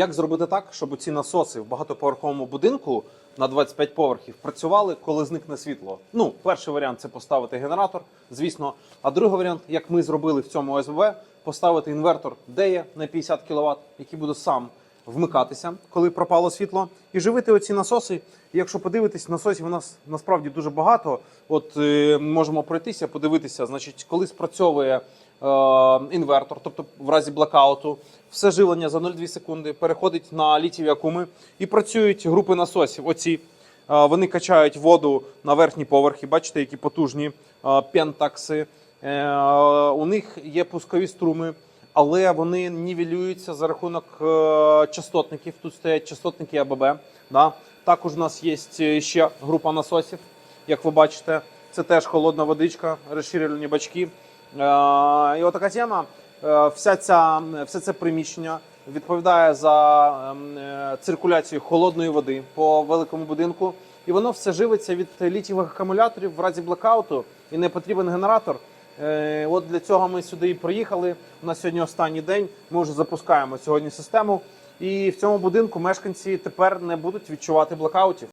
Як зробити так, щоб ці насоси в багатоповерховому будинку на 25 поверхів працювали, коли зникне світло? Ну, перший варіант це поставити генератор, звісно. А другий варіант, як ми зробили в цьому ОСББ, поставити інвертор де є на 50 кВт, який буде сам вмикатися, коли пропало світло, і живити оці насоси. Якщо подивитись, насосів у нас насправді дуже багато. От е, можемо пройтися, подивитися, значить, коли спрацьовує е, інвертор, тобто в разі блокауту, все живлення за 0,2 секунди переходить на літіві акуми і працюють групи насосів. Оці Е, вони качають воду на верхні поверхи. Бачите, які потужні е, пентакси. У них є пускові струми, але вони нівелюються за рахунок е, частотників. Тут стоять частотники АББ. Да? Також у нас є ще група насосів, як ви бачите. Це теж холодна водичка, розширювальні бачки. Е, І отака тема. Е, Вся ця, все це приміщення відповідає за ем, е, циркуляцію холодної води по великому будинку. І воно все живиться від літієвих акумуляторів в разі блокауту і не потрібен генератор. Е, От для цього ми сюди і приїхали. У нас сьогодні останній день. Ми вже запускаємо сьогодні систему. І в цьому будинку мешканці тепер не будуть відчувати блокаутів.